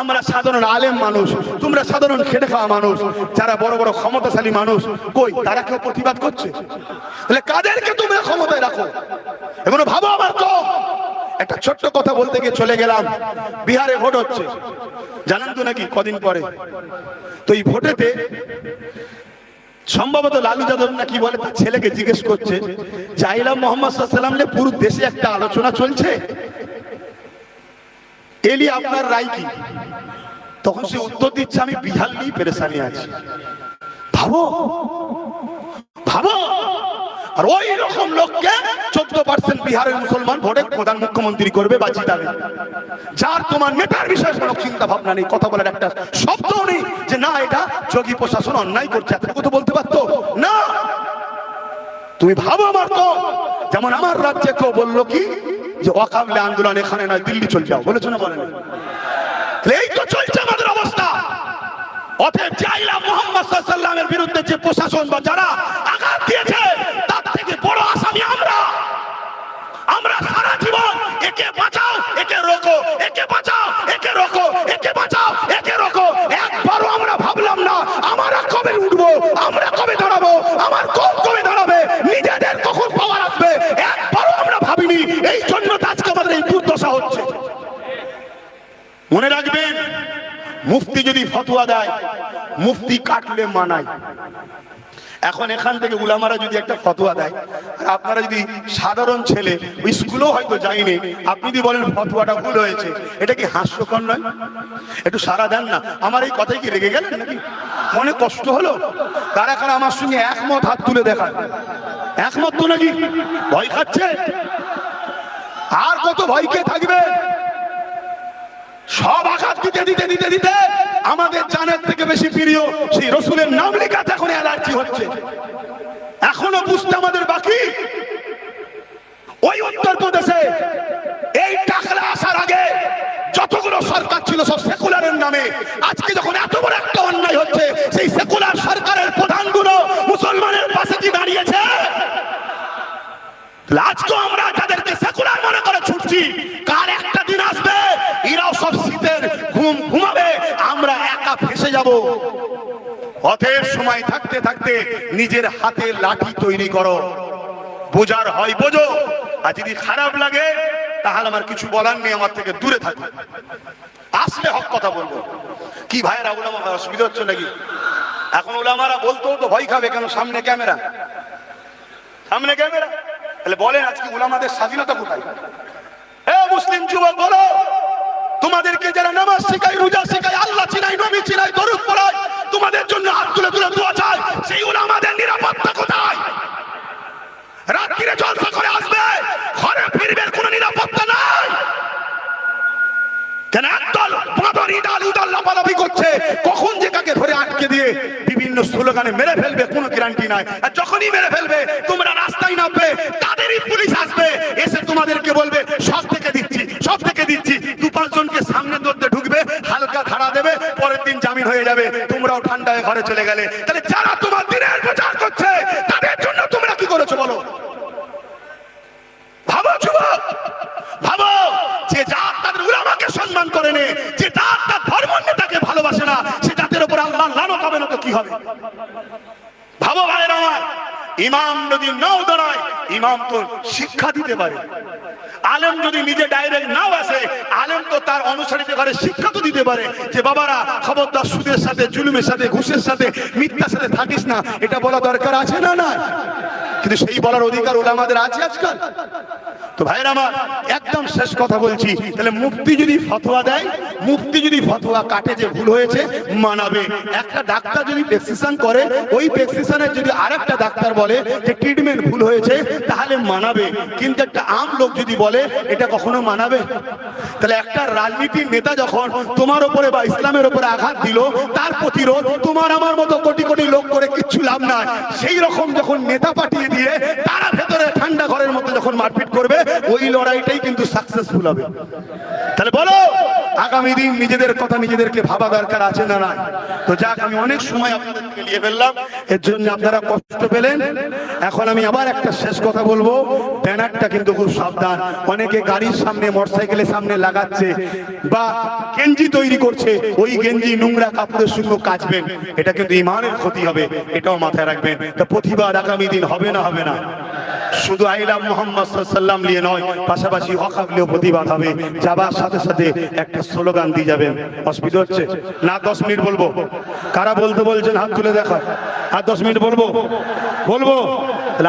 আমরা সাধারণ আলেম মানুষ, তোমরা সাধারণ খেটে খাওয়া মানুষ, যারা বড় বড় ক্ষমতাশালী মানুষ, কই, তারা কেউ প্রতিবাদ করছে? তাহলে কাদেরকে তোমরা ক্ষমতায় রাখো? এগুলো ভাবো আমার কম একটা ছোট্ট কথা বলতে গিয়ে চলে গেলাম। বিহারে ভোট হচ্ছে। জানেন তো নাকি কদিন পরে? তো এই ভোটেতে সম্ভবত লালু যাদব না কি বলে, তার ছেলেকে জিজ্ঞেস করছে চাইলাম মোহাম্মদ সাল্লাম পুরো দেশে একটা আলোচনা চলছে? এলি আপনার রায় কি? তখন সে উত্তর দিচ্ছে, আমি বিহার নিয়ে পেরেশানি আছি। ভাবো ভাবো। আর ওই রকম লোককে চোদ্দ পার্সেন্ট বিহারের মুসলমান ভোটে প্রধান মুখ্যমন্ত্রী করবে বা জিতাবে। যার তোমার নেতার বিষয়ে কোনো চিন্তা ভাবনা নেই, কথা বলার একটা শব্দ নেই যে না, এটা যোগী প্রশাসন অন্যায় করছে। এতটুকু তো বলতে পারতো? না। তুমি ভাবো আমার তো যেমন আমার রাজ্যে কেউ বলল কি যে অকাবলে আন্দোলন এখানে নয়, দিল্লি চলে যাও। বলেছ না বলেন? এই তো চলছে আমাদের অবস্থা। অতএব মোহাম্মদ সাল্লামের বিরুদ্ধে যে প্রশাসন বা যারা আঘাত দিয়েছে, তার থেকে বড় আসামি আমরা। আমরা সারা জীবন একে বাঁচাও, একে রোকো, একে বাঁচাও, একে রোকো, একে বাঁচাও, একে রোকো। একবারও আমরা ভাবলাম না, আমরা কবে উঠবো, আমরা কবে দাঁড়াবো, আমার কবে দাঁড়াবে নিজেদের কখন পাওয়ার আসবে একবারও আমরা ভাবিনি এই জন্য তো আজকে আমাদের এই দুর্দশা হচ্ছে মনে রাখবেন, মুফতি যদি ফতুয়া দেয়, মুফতি কাটলে মানায়। এখন এখান থেকে উলামারা যদি একটা ফতোয়া দেয় আপনারা যদি সাধারণ ছেলে, ওই স্কুলেও হয়তো যায়নি, আপনি যদি বলেন ফতোয়াটা ভুল হয়েছে, এটা কি হাস্যকর নয়? একটু সারা দেন না। আমার এই কথাই কি রেগে গেলেন নাকি? মনে কষ্ট হলো? তারা কারা আমার সঙ্গে একমত হাত তুলে দেখান। একমত তো নাকি? ভয় খাচ্ছে? আর কত ভয় কে থাকবে? সব আঘাত দিতে দিতে দিতে দিতে আমাদের জানের থেকে বেশি প্রিয় সেই রসুলের নাম লেখাতে এখন অ্যালার্জি হচ্ছে। এখনও বুঝতে আমাদের বাকি? ওই উত্তর প্রদেশে এই টাকলা আসার আগে যতগুলো সরকার ছিল সব সেকুলারের নামে। আজকে যখন এত বড় একটা অন্যায় হচ্ছে, সেই সেকুলার সরকারের প্রধানগুলো মুসলমানের পাশে কি দাঁড়িয়েছে? আজকেও আমরা যাব অতএব সময় থাকতে থাকতে নিজের হাতে লাঠি তৈরি করো। বোঝার হয়, বোঝো। আর যদি খারাপ লাগে, তাহলে আমার কিছু বলার নেই, আমার থেকে দূরে থাকো। আসলে হক কথা বলব। কি ভাইয়েরা, ওলামা অসুবিধা হচ্ছে নাকি? এখন ওলামারা বলতো তো ভয় খাবে কেন? সামনে ক্যামেরা। সামনে ক্যামেরা। তাহলে বলেন আজকে উলামাদের স্বাধীনতা কোথায়? এ মুসলিম যুবক, বলো। তোমাদেরকে যারা নামাজ শেখায়, রোজা শেখায় তোমাদের জন্য হাত তুলে তুলে দোয়া চায় সেই উলামাদের নিরাপত্তা কোথায়? রাত্রিরে জলসা করে আসবে। ঘরে ফিরবে, কোনো নিরাপত্তা নাই। কেন একদল বাঁদর ইদাল উদাল লাফালাফি করছে? কখন যে কাকে ধরে আটকে দিয়ে বিভিন্ন স্লোগানে মেরে ফেলবে, কোনো গ্যারান্টি নাই। আর যখনই মেরে ফেলবে, তোমরা রাস্তায় নামবে, তাদেরই পুলিশ আসবে, এসে তোমাদেরকে বলবে, সব থেকে দিচ্ছি, সব থেকে দিচ্ছি। দু পাঁচজনকে সামনে দৌড়তে ঢুকবে, হালকা ধারা দেবে, পরের দিন জামিন হয়ে যাবে, তোমরাও ঠান্ডা হয়ে ঘরে চলে গেলে। তাহলে যারা তোমার দিনের প্রচার করছে, তাদের জন্য তোমরা কি করেছ বলো? ভাবো যুবক, ভাবো, যে জাত তাদের উলামাকে সম্মান করে নে হবে না তো কি হবে ভাবো ভাইয়ের আমার ইমাম যদি নাও দাঁড়ায়, ইমাম তো শিক্ষা দিতে পারে। আলেম যদি নিজে ডাইরেক্ট নাও আসে, আলেম তো তার অনুসারীদের ঘরে শিক্ষা তো দিতে পারে যে, বাবারা, খবরদার সুদের সাথে, জুলুমের সাথে, ঘুষের সাথে, মিথ্যার সাথে থাকিস না। এটা বলা দরকার আছে না না কিন্তু সেই বলার অধিকার ওলামাদের আছে আজকাল। তো ভাইয়ের আমার একদম শেষ কথা বলছি। তাহলে মুফতি যদি ফতোয়া দেয়, মুফতি যদি ফতোয়া কাটে যে ভুল হয়েছে, মানাবে। একটা ডাক্তার যদি প্রেসক্রিপশন করে, ওই প্রেসক্রিপশনের যদি আরেকটা ডাক্তার বলে যে ট্রিটমেন্ট ভুল হয়েছে, তাহলে মানাবে। কিন্তু একটা আম লোক যদি বলে, এটা কখনো মানাবে? তাহলে একটা রাজনীতির নেতা যখন তোমার উপরে বা ইসলামের উপরে আঘাত দিল, তার প্রতিরোধ তোমার আমার মতো কোটি কোটি লোক করে কিচ্ছু লাভ নাই। সেই রকম যখন নেতা পাঠিয়ে দিয়ে, তারা ভেতরে ঠান্ডা ঘরের মতো যখন মারপিট করবে, ওই লড়াইটাই কিন্তু সাকসেসফুল হবে। তাহলে বলো! আগামী দিন নিজেদের কথা নিজেদেরকে ভাবা দরকার আছে না নাই? তো যাক, আমি অনেক সময় আপনাদের থেকে নিয়ে ফেললাম। এর জন্য আপনারা কষ্ট পেলেন। এখন আমি আবার একটা শেষ কথা বলব। ব্যানারটা কিন্তু খুব সাবধান। অনেকে গাড়ির সামনে, মোটরসাইকেলের সামনে লাগাচ্ছে বা গেঞ্জি তৈরি করছে। ওই গেঞ্জি নোংরা কাপড়ের সঙ্গে কাচবেন। এটা কিন্তু ইমানের ক্ষতি হবে। এটাও মাথায় রাখবেন। তা প্রতিবাদ আগামী দিন হবে না হবে না? শুধু আইলাম মোহাম্মদ সাল্লাম নিয়ে নয়, পাশাপাশি অকাবলীয় প্রতিবাদ হবে। যাবার সাথে সাথে একটা স্লোগান দিয়ে যাবেন। অসুবিধা হচ্ছে? না, দশ মিনিট বলব। কারা বলতে বলছেন? হাত তুলে দেখা আর দশ মিনিট বলব? বলব?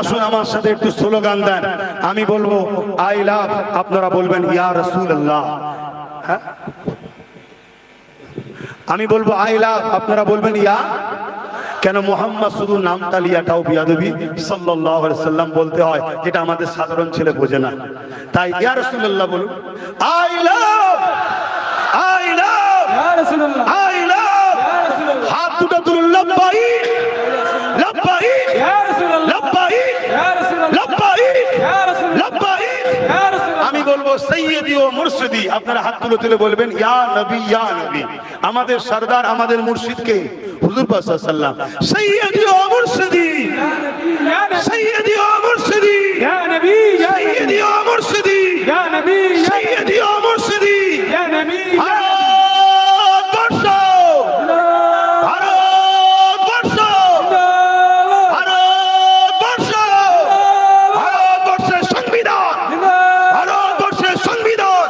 আসুন আমার সাথে একটু স্লোগান দেন। আমি বলব, আই লাভ, আপনারা বলবেন, ইয়া রসুল আল্লাহ হ্যাঁ? আমি বলব, আই লাভ, আপনারা বলবেন, ইয়া কেন মোহাম্মদ শুধু নাম তালিয়াটাও বিয়াদবি? সাল্লাম বলতে হয়, যেটা আমাদের সাধারণ ছেলে বোঝে না। তাই ইয়া বলুন, আই লাভ আই লাভ সৈয়দি ও মুর্শিদি, আপনারা হাত তুলে তুলে বলবেন, ইয়া নবী ইয়া নবী। আমাদের সরদার, আমাদের মুর্শিদকে হুজুর পাশা সাল্লাম সৈয়দি ও মুর্শিদি ইয়া নবী সৈয়দি ও মুর্শিদি ইয়া নবী ইয়া সৈয়দি ও মুর্শিদি ইয়া নবী সৈয়দি ও মুর্শিদি ইয়া নবী ভারতবর্ষ ভারতবর্ষ ভারতবর্ষ ভারতবর্ষের সংবিধান ভারতবর্ষের সংবিধান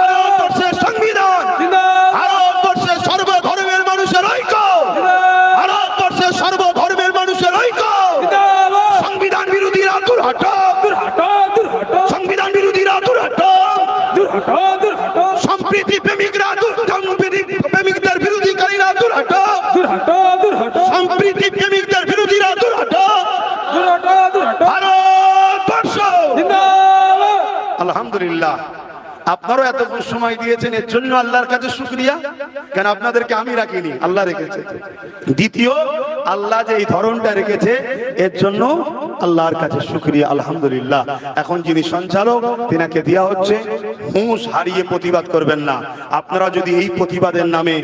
ভারতবর্ষের সংবিধান ভারতবর্ষের সর্বধর্মের মানুষের ঐক্য ভারতবর্ষের সর্বধর্মের মানুষের ঐক্য সংবিধান বিরোধীরা দূর হটো সংবিধান বিরোধীরা দূর হটো সম্প্রীতি প্রেমিকরা দূর সম্প্রীতি প্রেমিকদের বিরোধীকারীরা দূর হটো সম্প্রীতি প্রেমিকদের বিরোধীরা দূর ভারতবর্ষ। আলহামদুলিল্লাহ। আপনারও এতক্ষণ সময় দিয়েছেন এর জন্য আল্লাহর কাছে শুক্রিয়া। কেন আপনাদেরকে আমি রাখিনি? আল্লাহ রেখেছে। দ্বিতীয়, আল্লাহ যে এই ধরনটা রেখেছে, এর জন্য আল্লাহর কাছে শুক্রিয়া, আলহামদুলিল্লাহ। এখন যিনি সঞ্চালক, তিনাকে দেওয়া হচ্ছে, হুঁশ হারিয়ে প্রতিবাদ করবেন না। আপনারা যদি এই প্রতিবাদের নামে,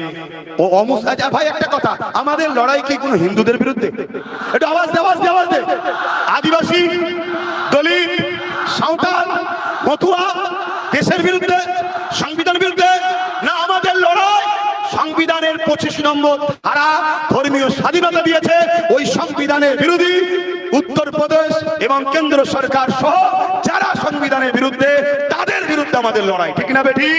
ও অমুস ভাই, একটা কথা, আমাদের লড়াই কি কোনো হিন্দুদের বিরুদ্ধে? একটু আওয়াজ দে আওয়াজ দে আওয়াজ দে। আদিবাসী, দলিত, সাঁওতাল মথুয়া দেশের বিরুদ্ধে সংবিধান পঁচিশ নম্বর ধারা ধর্মীয় স্বাধীনতা দিয়েছে। ওই সংবিধানের বিরোধী উত্তরপ্রদেশ এবং কেন্দ্র সরকার সহ যারা সংবিধানের বিরুদ্ধে বিরুদ্ধে আমাদের লড়াই, ঠিক না বেঠি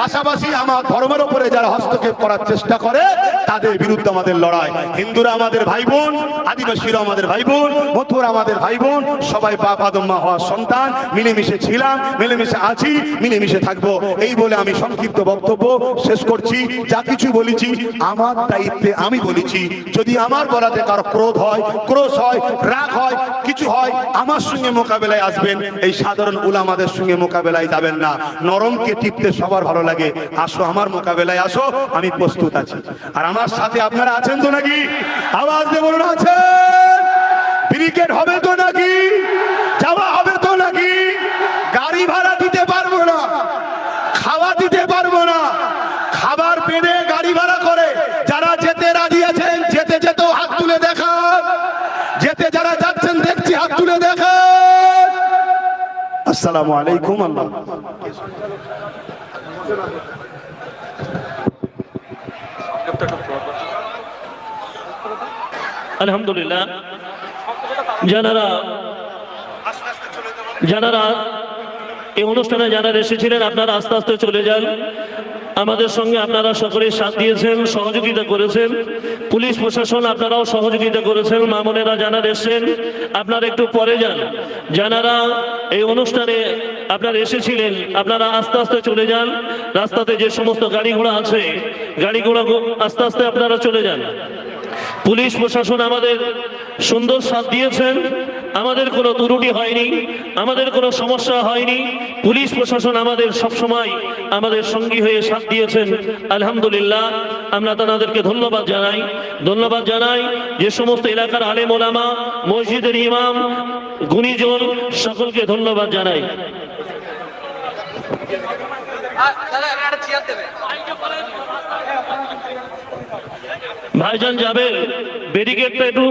পাশাপাশি আমার ধর্মের উপরে যারা হস্তক্ষেপ করার চেষ্টা করে, তাদের বিরুদ্ধে আমাদের লড়াই। হিন্দুরা আমাদের ভাই বোন আদিবাসীরা আমাদের ভাই বোন মথুরা আমাদের ভাই বোন সবাই বাপ আদম্মা হওয়ার সন্তান, মিলেমিশে ছিলাম, মিলেমিশে আছি, মিলেমিশে থাকব। এই বলে আমি সংক্ষিপ্ত বক্তব্য শেষ করছি। যা কিছু বলেছি, আমার দায়িত্বে আমি বলেছি। যদি আমার বলাতে কারও ক্রোধ হয়, ক্রোশ হয়, রাগ হয়, কিছু হয়, আমার সঙ্গে মোকাবেলায় আসবেন। এই সাধারণ উলামাদের সঙ্গে মোকাবেলায় যাবেন না। নরমকে টিপতে সবার ভালো লাগে। আসো আমার মোকাবেলায়, আসো, আমি প্রস্তুত আছি। আর আমার সাথে আপনারা আছেন তো নাকি? আওয়াজ দিয়ে বলুন, আছেন? ব্রিগেড হবে তো নাকি? যাওয়া হবে তো নাকি? গাড়ি ভাড়া দিতে পারব না। খাওয়া দিতে পারব না। খাবার পেনে গাড়ি ভাড়া করে। যারা যেতে রাজি আছেন, যেতে যেতেও হাত তুলে দেখান। যেতে যারা যাচ্ছেন, দেখছি হাত তুলে দেখান। আসসালামু আলাইকুম, আল্লাহ। আলহামদুলিল্লাহ। যারা যারা এই অনুষ্ঠানে যারা এসেছিলেন, আপনারা আস্তে আস্তে চলে যান। আমাদের সঙ্গে আপনারা সকলে সাথ দিয়েছেন, সহযোগিতা করেছেন। পুলিশ, প্রশাসন আপনারাও সহযোগিতা করেছেন। মামনেরা জানার এসছেন, আপনারা একটু পরে যান। যারা এই অনুষ্ঠানে আপনারা এসেছিলেন, আপনারা আস্তে আস্তে চলে যান। রাস্তাতে যে সমস্ত গাড়ি ঘোড়া আছে গাড়ি ঘোড়া আস্তে আস্তে আপনারা চলে যান। পুলিশ, প্রশাসন আমাদের সুন্দর সাথ দিয়েছেন। আমাদের কোনো ত্রুটি হয়নি, আমাদের কোনো সমস্যা হয়নি। পুলিশ প্রশাসন আমাদের সব সময় আমাদের সঙ্গী হয়ে সাথ দিয়েছেন। আলহামদুলিল্লাহ, আমরা তাদেরকে ধন্যবাদ জানাই। ধন্যবাদ জানাই যে সমস্ত এলাকার আলেম ওলামা, মসজিদের ইমাম, গুণীজন, সকলকে ধন্যবাদ জানাই। ভাইজান যাবেন, ব্যারিকেডটা একটু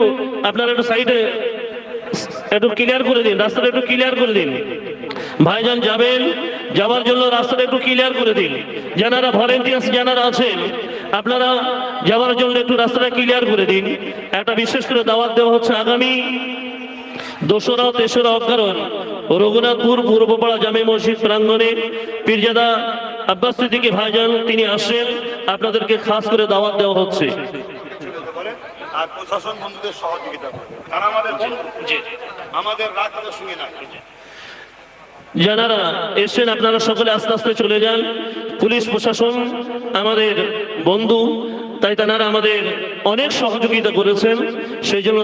আপনারা একটু সাইডে একটু ক্লিয়ার করে দিন, রাস্তাটা একটু ক্লিয়ার করে দিন। ভাইজান যাবেন, যাওয়ার জন্য রাস্তাটা একটু ক্লিয়ার করে দিন। যারা ভলেন্টিয়ার্স যারা আছেন, আপনারা যাওয়ার জন্য একটু রাস্তাটা ক্লিয়ার করে দিন। একটা বিশেষ করে দাওয়াত দেওয়া হচ্ছে আগামী দোসরা, তেসরা অকারণ রঘুনাথপুর, পূর্বপাড়া জামে মসজিদ প্রাঙ্গণে। পীরজাদা আব্বাস সিদ্দিকী ভাইজান, তিনি আসেন, আপনাদেরকে খাস করে দাওয়াত দেওয়া হচ্ছে। আর প্রশাসন বন্ধুদের সহযোগিতা করবে। তারা আমাদের বন্ধু। আমাদের রাগ তাদের সঙ্গে না যারা এসছেন আপনারা সকলে আস্তে আস্তে চলে যান। পুলিশ প্রশাসন আমাদের বন্ধু তাই তারা আমাদের অনেক সহযোগিতা করেছেন। সেই জন্য